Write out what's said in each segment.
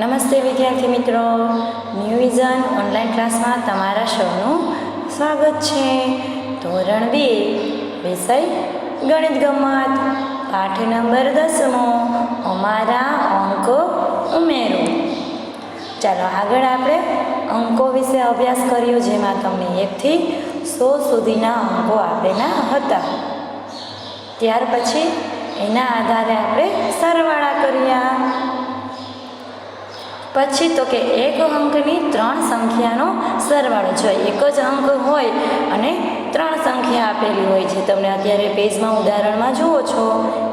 નમસ્તે વિદ્યાર્થી મિત્રો. ન્યૂ વિઝન ઓનલાઈન ક્લાસમાં તમારા સૌનું સ્વાગત છે. ધોરણ બે, વિષય ગણિત ગમત. પાઠ નંબર દસમો, અમારા અંકો ઉમેરો. ચાલો આગળ આપણે અંકો વિશે અભ્યાસ કર્યો, જેમાં તમને એકથી સો સુધીના અંકો આપેલા હતા. ત્યાર પછી એના આધારે આપણે સરવાળા કર્યા. પછી તો કે એક અંકની ત્રણ સંખ્યાનો સરવાળો જો એક જ અંક હોય અને ત્રણ સંખ્યા આપેલી હોય છે. તમને અત્યારે પેજમાં ઉદાહરણમાં જુઓ છો.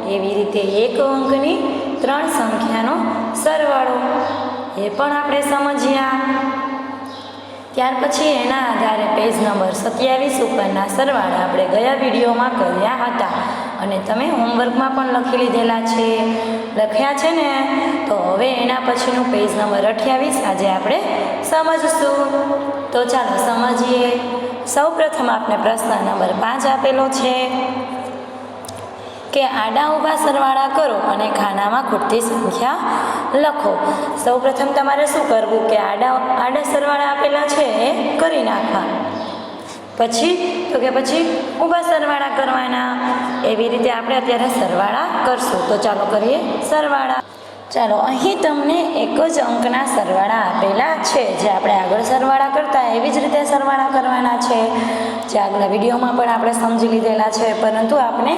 એવી રીતે એક અંકની ત્રણ સંખ્યાનો સરવાળો. એ પણ આપણે સમજ્યા. ત્યાર પછી એના આધારે પેજ નંબર સત્યાવીસ ઉપરના સરવાળા આપણે ગયા વિડીયોમાં કર્યા હતા. અને તમે હોમવર્કમાં પણ લખી લીધેલા છે. લખ્યા છે ને, તો હવે એના પછીનું પેજ નંબર અઠ્યાવીસ આજે આપણે સમજશું. તો ચાલો સમજીએ. સૌ પ્રથમ આપણે પ્રશ્ન નંબર પાંચ આપેલો છે કે આડા ઊભા સરવાળા કરો અને ખાનામાં ખૂટતી સંખ્યા લખો. સૌ પ્રથમ તમારે શું કરવું? કે આડા આડા સરવાળા આપેલા છે એ કરી નાખવા. પછી, તો કે પછી ઊભા સરવાળા કરવાના. એવી રીતે આપણે અત્યારે સરવાળા કરશું. તો ચાલો કરીએ સરવાળા. ચાલો, અહીં તમને એક જ અંકના સરવાળા આપેલા છે, જે આપણે આગળ સરવાળા કરતા એવી જ રીતે સરવાળા કરવાના છે. જે આગલા વિડીયોમાં પણ આપણે સમજી લીધેલા છે, પરંતુ આપણે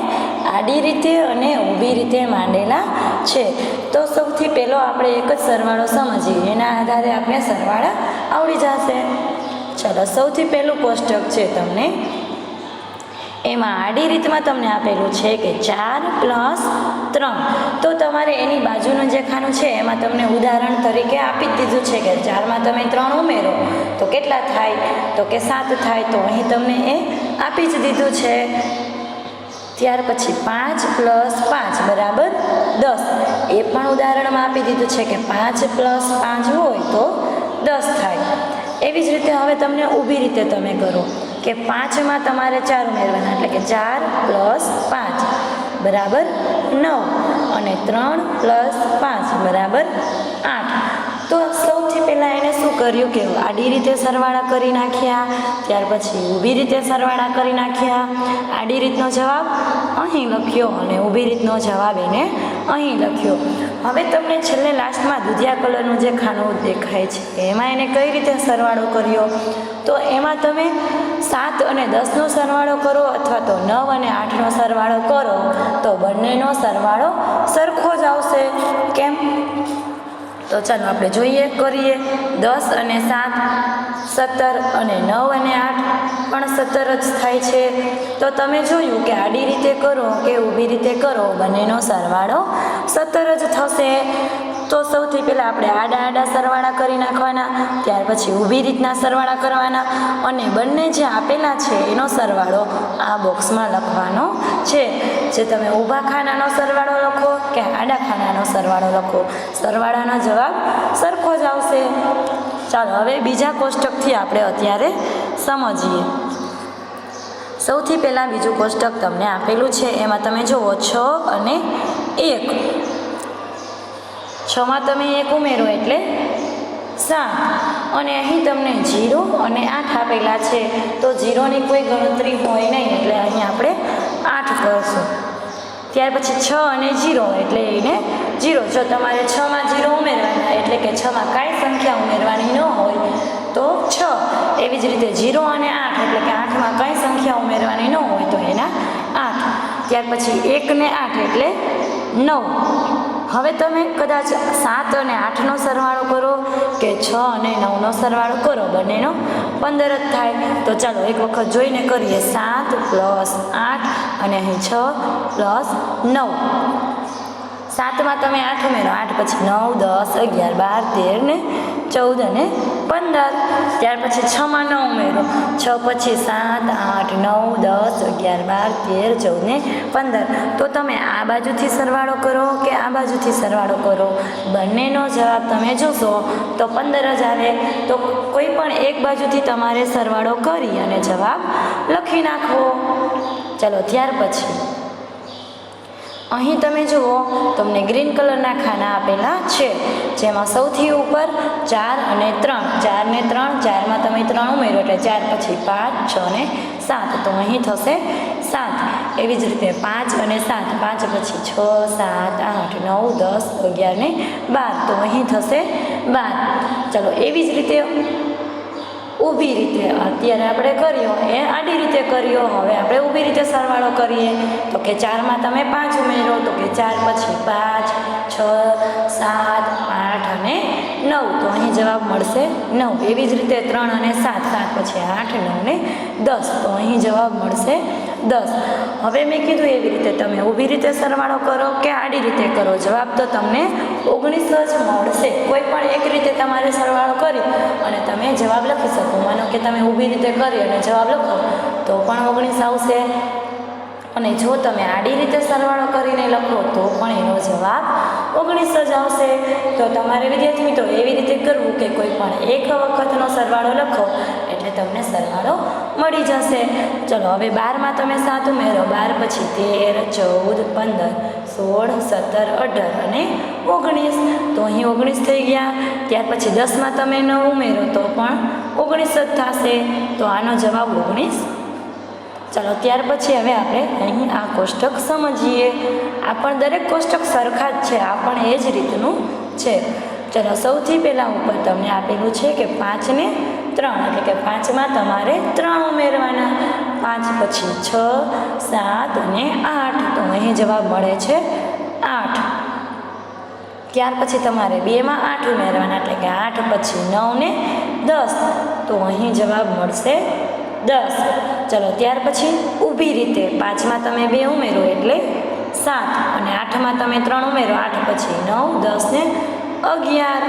આડી રીતે અને ઊભી રીતે માંડેલા છે. તો સૌથી પહેલો આપણે એક જ સરવાળો સમજીએ. એના આધારે આપણે સરવાળા આવડી જશે. ચાલો સૌથી પહેલું કોષ્ટક છે તમને. એમાં આડી રીતમાં તમને આપેલું છે કે ચાર પ્લસ ત્રણ. તો તમારે એની બાજુનું જે ખાનું છે, એમાં તમને ઉદાહરણ તરીકે આપી જ દીધું છે કે ચારમાં તમે ત્રણ ઉમેરો. તો કેટલા થાય? તો કે સાત થાય. તો અહીં તમને એ આપી જ દીધું છે. ત્યાર પછી પાંચ પ્લસ પાંચ બરાબર દસ. એ પણ ઉદાહરણમાં આપી દીધું છે કે પાંચ પ્લસ પાંચ હોય તો દસ થાય. એવી જ રીતે હવે તમને ઊભી રીતે તમે કરો કે પાંચમાં તમારે ચાર ઉમેરવાના, એટલે કે ચાર પ્લસ પાંચ, બરાબર? નવ અને ત્રણ પ્લસ પાંચ, બરાબર? આઠ. તો પહેલાં એણે શું કર્યું કે આડી રીતે સરવાળા કરી નાખ્યા, ત્યાર પછી ઊભી રીતે સરવાળા કરી નાખ્યા. આડી રીતનો જવાબ અહીં લખ્યો અને ઊભી રીતનો જવાબ એને અહીં લખ્યો. હવે તમને છેલ્લે લાસ્ટમાં દુધિયા કલરનું જે ખાનું દેખાય છે, એમાં એને કઈ રીતે સરવાળો કર્યો? તો એમાં તમે સાત અને દસનો સરવાળો કરો અથવા તો નવ અને આઠનો સરવાળો કરો, તો બંનેનો સરવાળો સરખો જ આવશે. કેમ? તો ચાલો આપણે જોઈએ, કરીએ. દસ અને સાત, સત્તર અને નવ અને આઠ પણ સત્તર જ થાય છે. તો તમે જોયું કે આડી રીતે કરો કે ઊભી રીતે કરો, બંનેનો સરવાળો સત્તર જ થશે. તો સૌથી પહેલાં આપણે આડા આડા સરવાળા કરી નાખવાના, ત્યાર પછી ઊભી રીતના સરવાળા કરવાના અને બંને જે આપેલા છે એનો સરવાળો આ બોક્સમાં લખવાનો છે. જે તમે ઊભા ખાનાનો સરવાળો લખો આડા ખાનાનો સરવાળો લખો. સરવાળાનો જવાબ સરખો જ આવશે. ચાલો, હવે બીજા કોષ્ટકથી આપણે અત્યારે સમજીએ. સૌથી પહેલાં બીજું કોષ્ટક તમને આપેલું છે. એમાં તમે જુઓ, છ અને એક. છમાં તમે એક ઉમેરો એટલે સાત. અને અહીં તમને જીરો અને આઠ આપેલા છે. તો જીરોની કોઈ ગણતરી હોય નહીં, એટલે અહીં આપણે આઠ કરશું. ત્યાર પછી છ અને જીરો એટલે એને જીરો. જો તમારે છમાં જીરો ઉમેરવાના, એટલે કે છમાં કાંઈ સંખ્યા ઉમેરવાની ન હોય, તો છ. એવી જ રીતે જીરો અને આઠ, એટલે કે આઠમાં કંઈ સંખ્યા ઉમેરવાની ન હોય, તો એના આઠ. ત્યાર પછી એક ને આઠ એટલે નવ. હવે તમે કદાચ સાત અને આઠનો સરવાળો કરો કે છ અને નવનો સરવાળો કરો, બંનેનો પંદર જ થાય. તો ચાલો, એક વખત જોઈને કરીએ. સાત પ્લસ આઠ અને અહીં છ પ્લસ નવ. સાતમાં તમે આઠ ઉમેરો. આઠ પછી નવ, દસ, અગિયાર, બાર, તેર ને ચૌદ અને પંદર, ત્યાર પછી છમાં નવ ઉમેરો. છ પછી સાત, આઠ, નવ, દસ, અગિયાર, બાર, તેર ચૌદ ને પંદર. તો તમે આ બાજુથી સરવાળો કરો કે આ બાજુથી સરવાળો કરો? બંનેનો જવાબ તમે જોશો તો પંદર જ આવે. તો કોઈ પણ એક બાજુથી તમારે સરવાળો કરી અને જવાબ લખી નાખવો. ચલો, ત્યાર પછી. અહીં તમે જુઓ, તમને ગ્રીન કલરના ખાના આપેલા છે, જેમાં સૌથી ઉપર ચાર અને ત્રણ. ચાર ને ત્રણ, ચારમાં તમે ત્રણ ઉમેરો એટલે ચાર પછી પાંચ, છ ને સાત. તો અહીં થશે સાત. એવી જ રીતે પાંચ અને સાત. પાંચ પછી છ, સાત, આઠ, નવ, દસ, અગિયાર ને બાર. તો અહીં થશે બાર. ચલો, એવી જ રીતે ઊભી રીતે. અત્યારે આપણે કર્યો, એ આડી રીતે કર્યો. હવે આપણે ઊભી રીતે સરવાળો કરીએ. તો કે ચારમાં તમે પાંચ ઉમેરો, તો કે ચાર પછી પાંચ, છ સાત, આઠ અને નવ. તો અહીં જવાબ મળશે નવ. એવી જ રીતે ત્રણ અને સાત સાત પછી આઠ, નવ ને દસ. તો અહીં જવાબ મળશે દસ. હવે મેં કીધું એવી રીતે તમે ઊભી રીતે સરવાળો કરો કે આડી રીતે કરો. જવાબ તો તમને ઓગણીસ જ મળશે. કોઈ પણ એક રીતે તમારે સરવાળો કરી અને તમે જવાબ લખી શકો. માનો કે તમે ઊભી રીતે કરી અને જવાબ લખો, તો પણ ઓગણીસ આવશે. અને જો તમે આડી રીતે સરવાળો કરીને લખો, તો પણ એનો જવાબ ઓગણીસ જ આવશે. તો તમારે વિદ્યાર્થી મિત્રો, એવી રીતે કરવું કે કોઈ પણ એક વખતનો સરવાળો લખો, એટલે તમને સરવાળો મળી જશે. ચલો, હવે બારમાં તમે સાત ઉમેરો. બાર પછી તેર, ચૌદ, પંદર, સોળ, સત્તર, અઢાર અને ઓગણીસ. તો અહીં ઓગણીસ થઈ ગયા. ત્યાર પછી દસમાં તમે ન ઉમેરો, તો પણ ઓગણીસ જ થશે. તો આનો જવાબ ઓગણીસ ચાલો, ત્યાર પછી હવે આપણે અહીં આ કોષ્ટક સમજીએ. આ પણ દરેક કોષ્ટક સરખા જ છે, આ પણ એ જ રીતનું છે. ચાલો, સૌથી પહેલાં ઉપર તમને આપેલું છે કે પાંચને ત્રણ, એટલે કે પાંચમાં તમારે ત્રણ ઉમેરવાના. પાંચ પછી છ, સાત અને આઠ. તો અહીં જવાબ મળે છે આઠ. ત્યાર પછી તમારે બેમાં આઠ ઉમેરવાના, એટલે કે આઠ પછી નવ ને દસ. તો અહીં જવાબ મળશે દસ. ચલો ત્યાર પછી ઊભી રીતે પાંચમાં તમે બે ઉમેરો એટલે સાત અને આઠમાં તમે ત્રણ ઉમેરો, આઠ પછી નવ, દસ ને અગિયાર.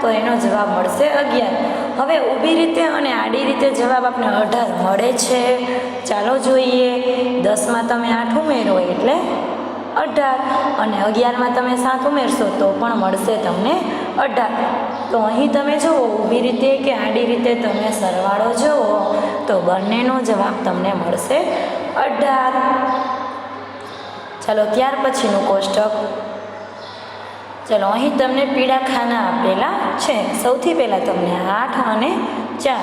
તો એનો જવાબ મળશે અગિયાર. હવે ઊભી રીતે અને આડી રીતે જવાબ આપણે અઢાર મળે છે. ચાલો જોઈએ. દસમાં તમે આઠ ઉમેરો એટલે અઢાર. અને અગિયારમાં તમે સાત ઉમેરશો તો પણ મળશે તમને અઢાર. તો અહીં તમે જુઓ, ઊભી રીતે કે આડી રીતે તમે સરવાળો જુઓ, તો બંનેનો જવાબ તમને મળશે અઢાર. ચાલો, ત્યાર પછીનું કોષ્ટક. ચલો, અહીં તમને પીળા ખાના આપેલા છે. સૌથી પહેલાં તમને આઠ અને ચાર.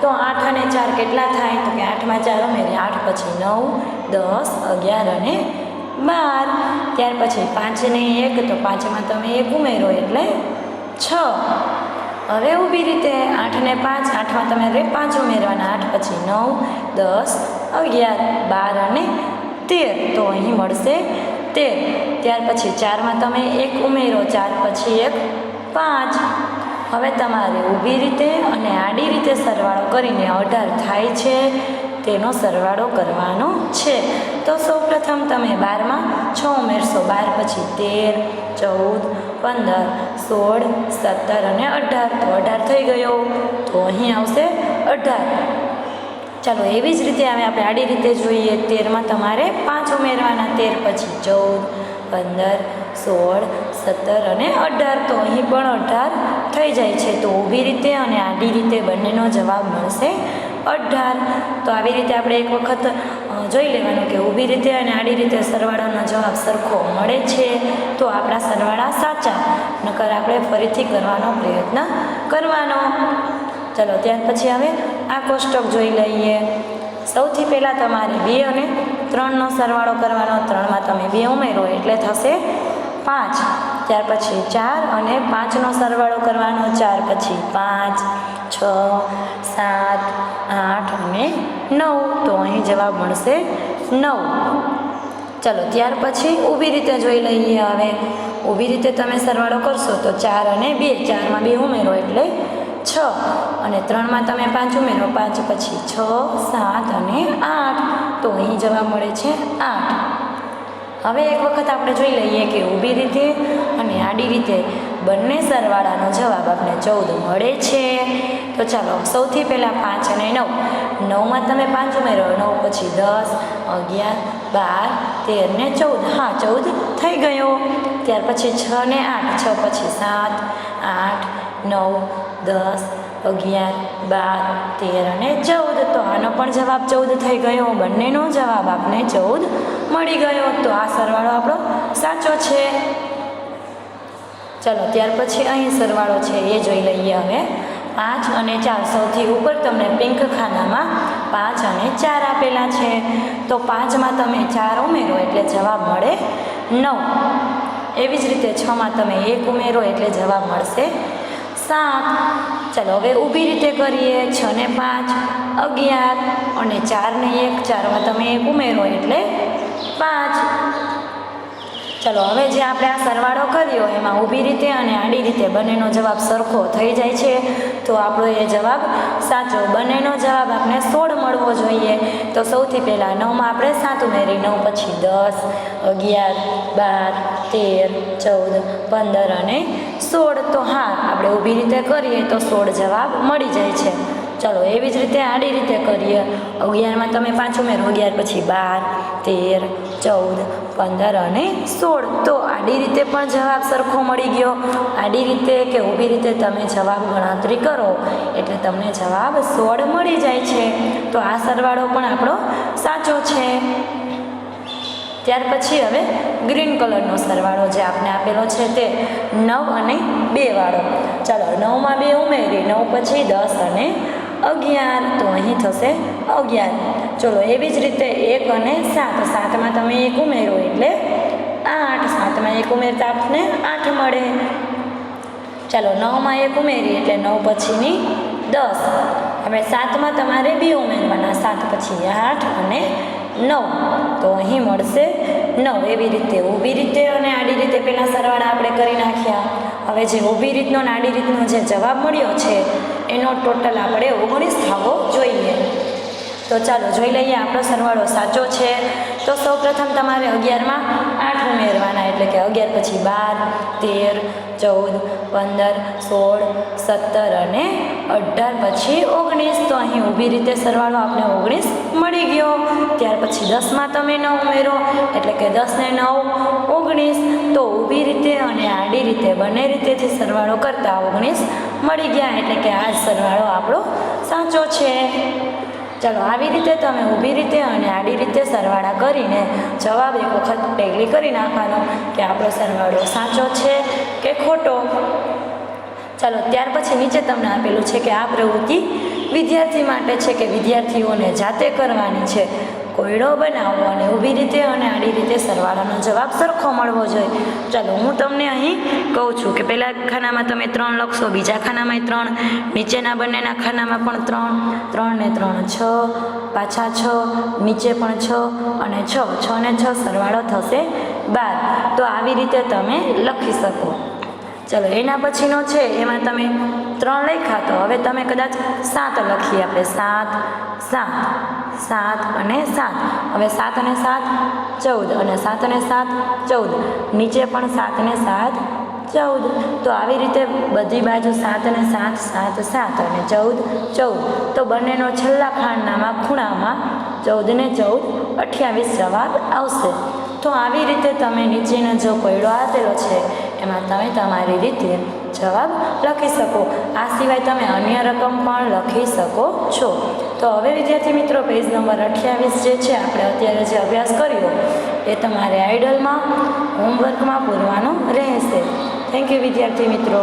તો આઠ અને ચાર કેટલા થાય? તો કે આઠમાં ચાર ઉમેરી આઠ પછી નવ, દસ, અગિયાર અને બાર. ત્યાર પછી પાંચ ને એક, તો પાંચમાં તમે એક ઉમેરો એટલે છ. હવે ઊભી રીતે આઠને પાંચ, આઠમાં તમે રે પાંચ ઉમેરવાના. આઠ પછી નવ, દસ, અગિયાર, બાર અને તેર. તો અહીં મળશે તેર. ત્યાર પછી ચારમાં તમે એક ઉમેરો. ચાર પછી એક પાંચ. હવે તમારે ઊભી રીતે અને આડી રીતે સરવાળો કરીને અઢાર થાય છે. તેનો સરવાળો કરવાનો છે. તો સૌપ્રથમ તમે બારમાં છ ઉમેરશો બાર પછી તેર, ચૌદ, પંદર, સોળ, સત્તર અને અઢાર. તો અઢાર થઈ ગયો. તો અહીં આવશે અઢાર. ચાલો એવી જ રીતે હવે આપણે આડી રીતે જોઈએ. તેરમાં તમારે પાંચ ઉમેરવાના તેર પછી ચૌદ, પંદર, સોળ, સત્તર અને અઢાર. તો અહીં પણ અઢાર થઈ જાય છે. તો ઊભી રીતે અને આડી રીતે બંનેનો જવાબ મળશે અઢાર. તો આવી રીતે આપણે એક વખત જોઈ લેવાનું કે ઊભી રીતે અને આડી રીતે સરવાળાનો જવાબ સરખો મળે છે. તો આપણા સરવાળા સાચા. નકર આપણે ફરીથી કરવાનો પ્રયત્ન કરવાનો. ચલો, ત્યાર પછી હવે આ કોષ્ટક જોઈ લઈએ. સૌથી પહેલાં તમારે બે અને ત્રણનો સરવાળો કરવાનો. ત્રણમાં તમે બે ઉમેરો, એટલે થશે પાંચ. ત્યાર પછી ચાર અને પાંચનો સરવાળો કરવાનો. ચાર પછી પાંચ, છ, સાત નવ તો અહીં જવાબ મળશે નવ. ચલો, ત્યાર પછી ઊભી રીતે જોઈ લઈએ હવે. ઊભી રીતે તમે સરવાળો કરશો તો ચાર અને બે, ચારમાં બે ઉમેરો એટલે છ. અને ત્રણમાં તમે પાંચ ઉમેરો, પાંચ પછી છ, સાત અને આઠ. તો અહીં જવાબ મળે છે આઠ. હવે એક વખત આપણે જોઈ લઈએ કે ઊભી રીતે અને આડી રીતે બંને સરવાળાનો જવાબ આપણે ચૌદ મળે છે. તો ચાલો, સૌથી પહેલાં પાંચ અને નવ. નવમાં તમે પાંચ ઉમેરો, નવ પછી દસ, અગિયાર, બાર, તેર ને ચૌદ. હા, ચૌદ થઈ ગયો. ત્યાર પછી છ ને આઠ, છ પછી સાત, આઠ, નવ, દસ, અગિયાર, બાર, તેર અને ચૌદ. તો આનો પણ જવાબ ચૌદ થઈ ગયો. બંનેનો જવાબ આપને ચૌદ મળી ગયો. તો આ સરવાળો આપણો સાચો છે. ચલો, ત્યાર પછી અહીં સરવાળો છે, એ જોઈ લઈએ હવે. પાંચ અને ચાર, સૌથી ઉપર તમને પિંક ખાનામાં પાંચ અને ચાર આપેલા છે. તો પાંચમાં તમે ચાર ઉમેરો એટલે જવાબ મળે નવ. એવી જ રીતે છમાં તમે એક ઉમેરો એટલે જવાબ મળશે સાત. ચાલો, હવે ઊભી રીતે કરીએ. છ ને પાંચ, અગિયાર અને ચાર ને એક. ચારમાં તમે એક ઉમેરો એટલે પાંચ. ચલો, હવે જે આપણે આ સરવાળો કર્યો, એમાં ઊભી રીતે અને આડી રીતે બંનેનો જવાબ સરખો થઈ જાય છે. તો આપણો એ જવાબ સાચો. બંનેનો જવાબ આપણે સોળ મળવો જોઈએ. તો સૌથી પહેલાં નવમાં આપણે સાત ઉમેરી, નવ પછી દસ, અગિયાર, બાર, તેર, ચૌદ, પંદર અને સોળ. તો હા, આપણે ઊભી રીતે કરીએ તો સોળ જવાબ મળી જાય છે. ચલો, એવી જ રીતે આડી રીતે કરીએ. અગિયારમાં તમે પાંચ ઉમેરો, અગિયાર પછી બાર, તેર, ચૌદ, પંદર અને સોળ. તો આડી રીતે પણ જવાબ સરખો મળી ગયો. આડી રીતે કે ઊભી રીતે તમે જવાબ ગણતરી કરો, એટલે તમને જવાબ સોળ મળી જાય છે. તો આ સરવાળો પણ આપણો સાચો છે. ત્યાર પછી હવે ગ્રીન કલરનો સરવાળો જે આપણે આપેલો છે તે નવ અને બે વાળો. ચાલો, નવમાં બે ઉમેરી નવ પછી દસ અને અગિયાર. તો અહીં થશે અગિયાર. ચલો, એવી જ રીતે એક અને સાત. સાતમાં તમે એક ઉમેરો એટલે આઠ. સાતમાં એક ઉમેરતા આપને આઠ મળે. ચાલો, નવમાં એક ઉમેરી એટલે નવ પછીની દસ. હવે સાતમાં તમારે બે ઉમેરવાના. સાત પછી આઠ અને નવ. તો અહીં મળશે નવ. એવી રીતે, ઊભી રીતે અને આડી રીતે પહેલાં સરવાળા આપણે કરી નાખ્યા. હવે જે ઊભી રીતનો અને આડી રીતનો જે જવાબ મળ્યો છે એનો ટોટલ આપણે ઓગણીસ થવો જોઈએ. તો ચાલો જોઈ લઈએ આપણો સરવાળો સાચો છે. તો સૌપ્રથમ તમારે અગિયારમાં આઠ ઉમેરવાના, એટલે કે અગિયાર પછી બાર, તેર, ચૌદ, પંદર, સોળ, સત્તર અને અઢાર પછી ઓગણીસ. તો અહીં ઊભી રીતે સરવાળો આપણે ઓગણીસ મળી ગયો. ત્યાર પછી દસમાં તમે નવ ઉમેરો, એટલે કે દસ ને નવ, ઓગણીસ. તો ઊભી રીતે અને આડી રીતે બંને રીતેથી સરવાળો કરતાં ઓગણીસ મળી ગયા, એટલે કે આ સરવાળો આપણો સાચો છે. ચાલો, આવી રીતે તમે ઊભી રીતે અને આડી રીતે સરવાળા કરીને જવાબ એક વખત ટેગલી કરી નાખવાનો કે આપણો સરવાળો સાચો છે કે ખોટો. ચાલો, ત્યાર પછી નીચે તમને આપેલું છે કે આ પ્રવૃત્તિ વિદ્યાર્થી માટે છે કે વિદ્યાર્થીઓને જાતે કરવાની છે. કોયડો બનાવો અને ઊભી રીતે અને આડી રીતે સરવાળાનો જવાબ સરખો મળવો જોઈએ. ચાલો, હું તમને અહીં કહું છું કે પહેલાં ખાનામાં તમે ત્રણ લખશો, બીજા ખાનામાં ત્રણ, નીચેના બંનેના ખાનામાં પણ ત્રણ ત્રણ ને ત્રણ છ, પાછા છ, નીચે પણ છ અને છ છ ને છ સરવાળો થશે બાર. તો આવી રીતે તમે લખી શકો. ચલો, એના પછીનો છે, એમાં તમે ત્રણ લખ્યા તો હવે તમે કદાચ સાત લખીએ આપણે સાત સાત સાત અને સાત. હવે સાત અને સાત, ચૌદ. અને સાત અને સાત, ચૌદ. નીચે પણ સાત ને સાત, ચૌદ. તો આવી રીતે બધી બાજુ સાત અને સાત સાત સાત અને ચૌદ ચૌદ. તો બંનેનો છેલ્લા ખાંડનામાં, ખૂણામાં ચૌદ ને ચૌદ અઠ્યાવીસ જવાબ આવશે. તો આવી રીતે તમે નીચેનો જો કોયડો આપેલો છે, એમાં તમે તમારી રીતે જવાબ લખી શકો. આ સિવાય તમે અન્ય રકમ પણ લખી શકો છો. તો હવે, વિદ્યાર્થી મિત્રો પેજ નંબર અઠ્યાવીસ જે છે, આપણે અત્યારે જે અભ્યાસ કર્યો, એ તમારે આઈડલમાં હોમવર્કમાં પૂરવાનો રહેશે. થેન્ક યુ વિદ્યાર્થી મિત્રો.